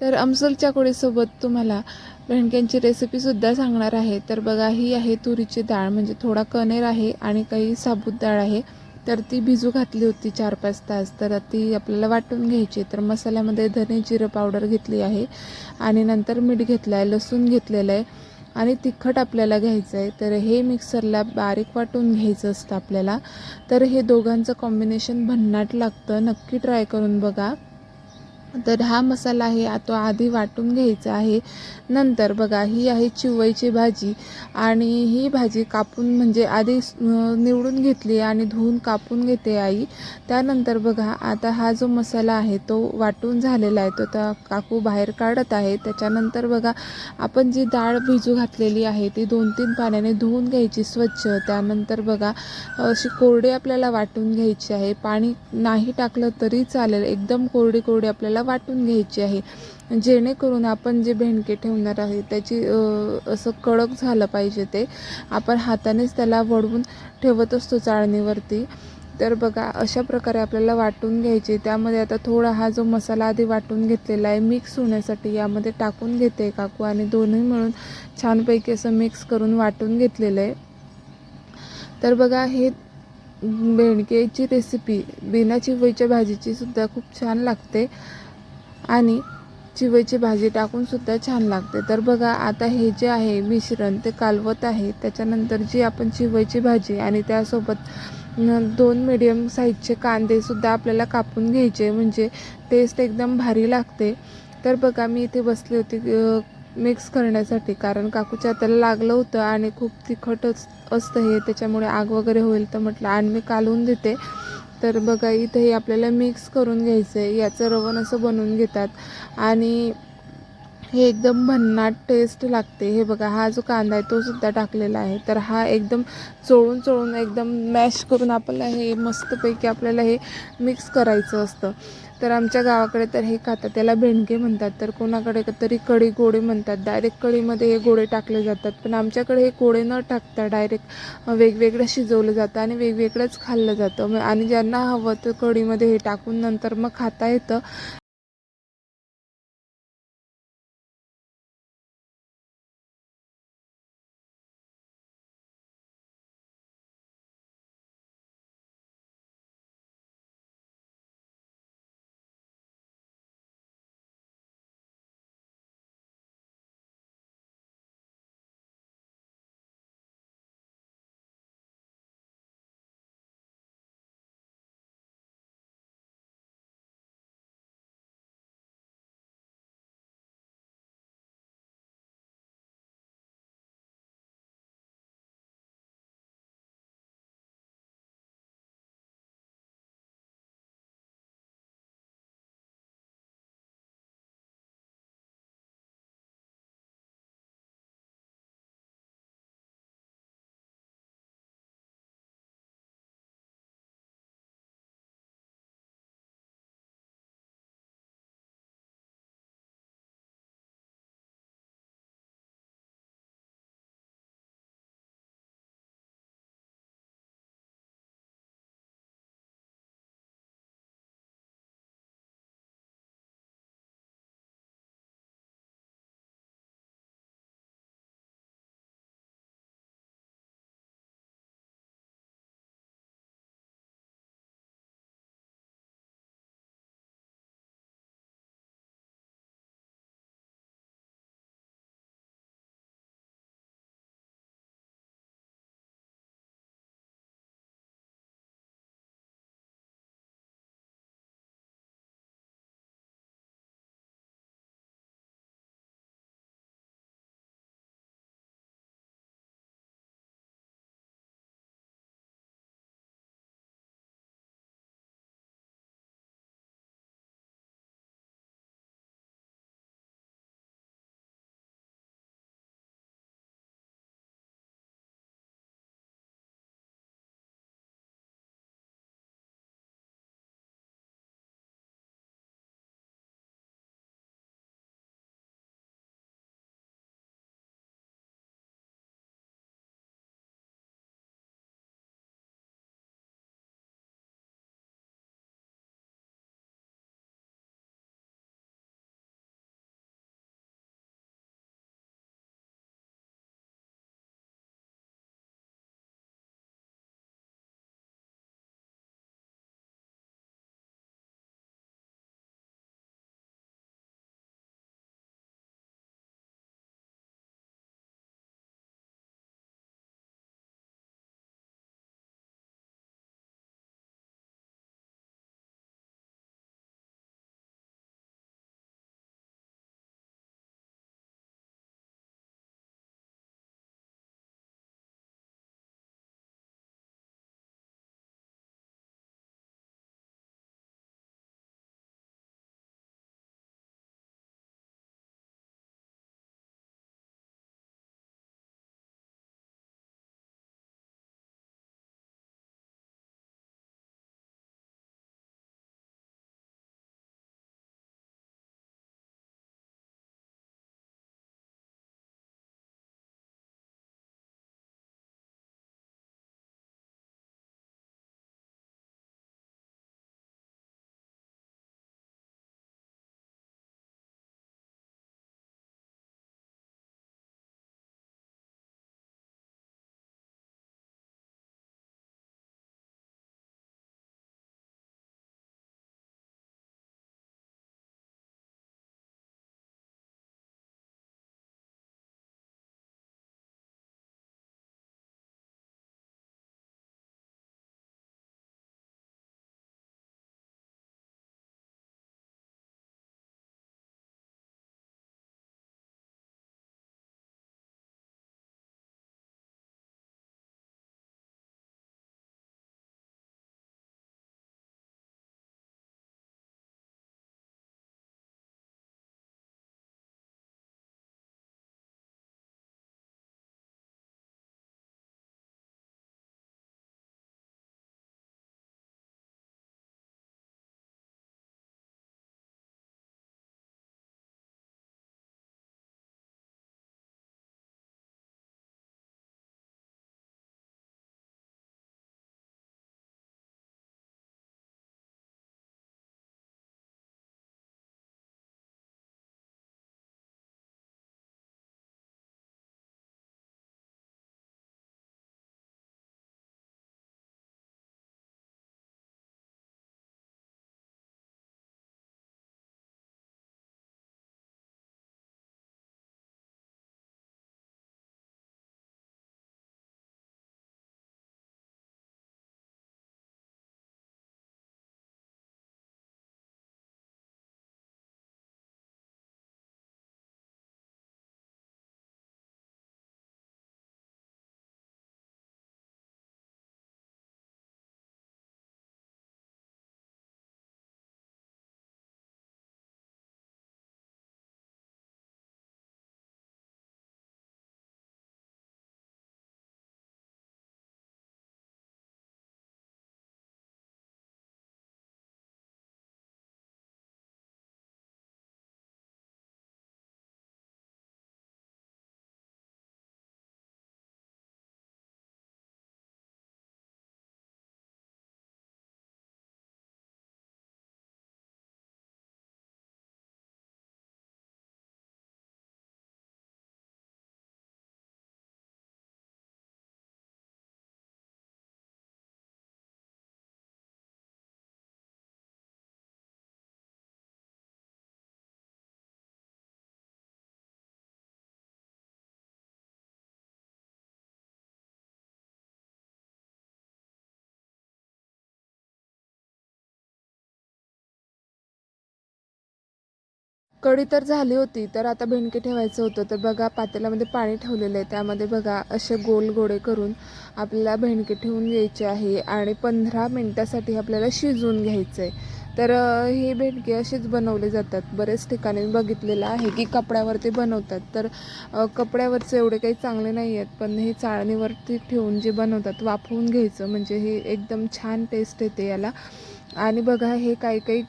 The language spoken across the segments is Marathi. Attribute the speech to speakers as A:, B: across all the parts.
A: तर अमसलच्या कोळीसोबत तुम्हाला भेंडक्यांची रेसिपीसुद्धा सांगणार आहे. तर बघा ही आहे तुरीची डाळ. म्हणजे थोडा कणेर आहे आणि काही साबूत डाळ आहे. तर ती भिजू घातली होती चार पाच तास. तर ती आपल्याला वाटून घ्यायची. तर मसाल्यामध्ये धने जिरं पावडर घेतली आहे. आणि नंतर मीठ घेतलं आहे लसूण घेतलेलं आहे. आणि तिखट आपल्याला घ्यायचं आहे. तर हे मिक्सरला बारीक वाटून घ्यायचं असतं आपल्याला. तर हे दोघांचं कॉम्बिनेशन भन्नाट लागतं. नक्की ट्राय करून बघा. तर हा मसाला आहे तो आधी वाटून घ्यायचा आहे. नंतर बघा ही आहे चिवईची भाजी. आणि ही भाजी कापून म्हणजे आधी निवडून घेतली आणि धुवून कापून घेते आई. त्यानंतर बघा आता हा जो मसाला आहे तो वाटून झालेला आहे. तो आता काकू बाहेर काढत आहे. त्याच्यानंतर बघा आपण जी डाळ भिजू घातलेली आहे ती दोन तीन पाण्याने धुवून घ्यायची स्वच्छ. त्यानंतर बघा अशी कोरडी आपल्याला वाटून घ्यायची आहे. पाणी नाही टाकलं तरी चालेल. एकदम कोरडी कोरडी आपल्याला वाटून घ्यायची आहे. जेणेकरून आपण जे भेंडके ठेवणार आहे त्याची असं कडक झालं पाहिजे ते. आपण हातानेच त्याला वळवून ठेवत असतो चाळणीवरती. तर बघा अशा प्रकारे आपल्याला वाटून घ्यायचे. त्यामध्ये आता थोडा हा जो मसाला आधी वाटून घेतलेला आहे मिक्स होण्यासाठी यामध्ये टाकून घेते काकू आणि दोन्ही मिळून छानपैकी असं मिक्स करून वाटून घेतलेलं आहे. तर बघा हे भेंडकेची रेसिपी बिना चिवईच्या भाजीची सुद्धा खूप छान लागते. आणि चिवईची भाजी टाकूनसुद्धा छान लागते. तर बघा आता हे जे आहे मिश्रण ते कालवत आहे. त्याच्यानंतर जी आपण चिवईची भाजी आणि त्यासोबत दोन मिडियम साईजचे कांदेसुद्धा आपल्याला कापून घ्यायचे म्हणजे टेस्ट एकदम भारी लागते. तर बघा मी इथे बसली होती मिक्स करण्यासाठी. कारण काकूच्या हाताला लागलं होतं आणि खूप तिखटच असतं हे. त्याच्यामुळे आग वगैरे होईल तर म्हटलं आणि मी कालवून देते. तर बघा इथे हे आपल्याला मिक्स करून घ्यायचं आहे याचं रवण असं बनवून घेतात. आणि हे एकदम भन्नाट टेस्ट लागते. हे बघा हा जो कांदा आहे तो सुद्धा टाकलेला आहे. तर हा एकदम चोळून चोळून एकदम मॅश करून आपल्याला हे मस्तपैकी आपल्याला हे मिक्स करायचं असतं. तर आमच्या गावाकडे तर हे खातात त्याला भेंडके म्हणतात तर कोणाकडे तरी कढी गोडे म्हणतात. डायरेक्ट कढीमध्ये हे गोडे टाकले जातात पण आमच्याकडे हे गोडे न टाकता डायरेक्ट वेगवेगळं शिजवलं जातं आणि वेगवेगळंच खाल्लं जातं. मग आणि ज्यांना हवं तर कढीमध्ये हे टाकून नंतर मग खाता येतं. कढी तर झाली होती तर आता भेंडके ठेवायचं होतं. तर बघा पातेल्यामध्ये पाणी ठेवलेलं आहे. त्यामध्ये बघा असे गोल गोळे करून आपल्याला भेंडके ठेवून घ्यायचे आहे आणि पंधरा मिनटासाठी आपल्याला शिजवून घ्यायचं आहे. तर ही हे भेंडके असेच बनवले जातात. बरेच ठिकाणी बघितलेलं आहे की कपड्यावरती बनवतात. तर कपड्यावरचं कपड्यावरचे एवढे काही चांगले नाही आहेत पण हे चाळणीवरती ठेवून जे बनवतात वाफवून घ्यायचं. म्हणजे हे एकदम छान टेस्ट येते याला. आणि बघा हे काही काही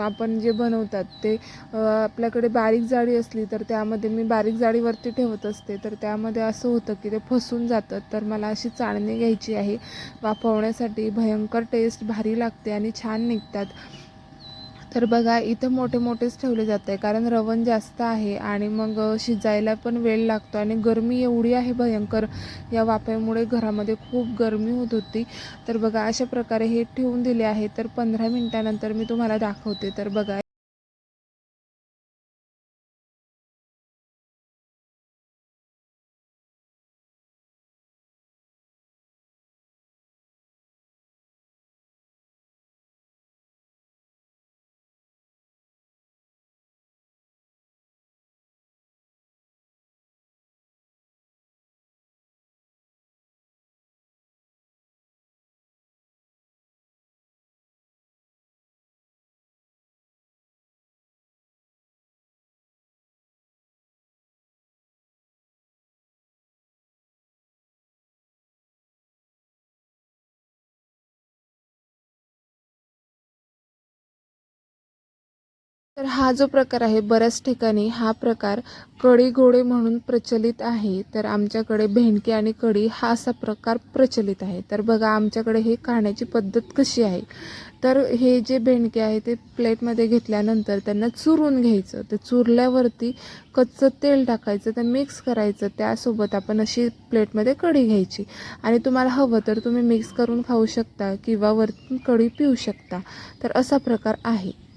A: आपण जे बनवतात ते आपल्याकडे बारीक जाळी असली तर त्यामध्ये मी बारीक जाळीवरती ठेवत असते. तर त्यामध्ये असं होतं की ते फसून जातं तर मला अशी चाळणी घ्यायची आहे. वाफवण्यासाठी भयंकर टेस्ट भारी लागते आणि छान निघतात. तर बघा इथं मोठे मोठेच ठेवले जात आहे कारण रवण जास्त आहे आणि मग शिजायला पण वेळ लागतो आणि गरमी एवढी आहे भयंकर. या वाफ्यामुळे घरामध्ये खूप गरमी होत होती. तर बघा अशा प्रकारे हे ठेवून दिले आहे. तर पंधरा मिनटानंतर मी तुम्हाला दाखवते. तर बघा तर हा जो प्रकार आहे बऱ्याच ठिकाणी हा प्रकार कढी गोडे म्हणून प्रचलित आहे. तर आमच्याकडे भेंडके आणि कढी हा असा प्रकार प्रचलित आहे. तर बघा आमच्याकडे हे खाण्याची पद्धत कशी आहे? तर हे जे भेंडके आहे ते प्लेटमध्ये घेतल्यानंतर त्यांना चुरून घ्यायचं. ते चुरल्यावरती कच्चं तेल टाकायचं ते मिक्स करायचं. त्यासोबत आपण अशी प्लेटमध्ये कढी घ्यायची. आणि तुम्हाला हवं तर तुम्ही मिक्स करून खाऊ शकता किंवा वरतून कढी पिऊ शकता. तर असा प्रकार आहे.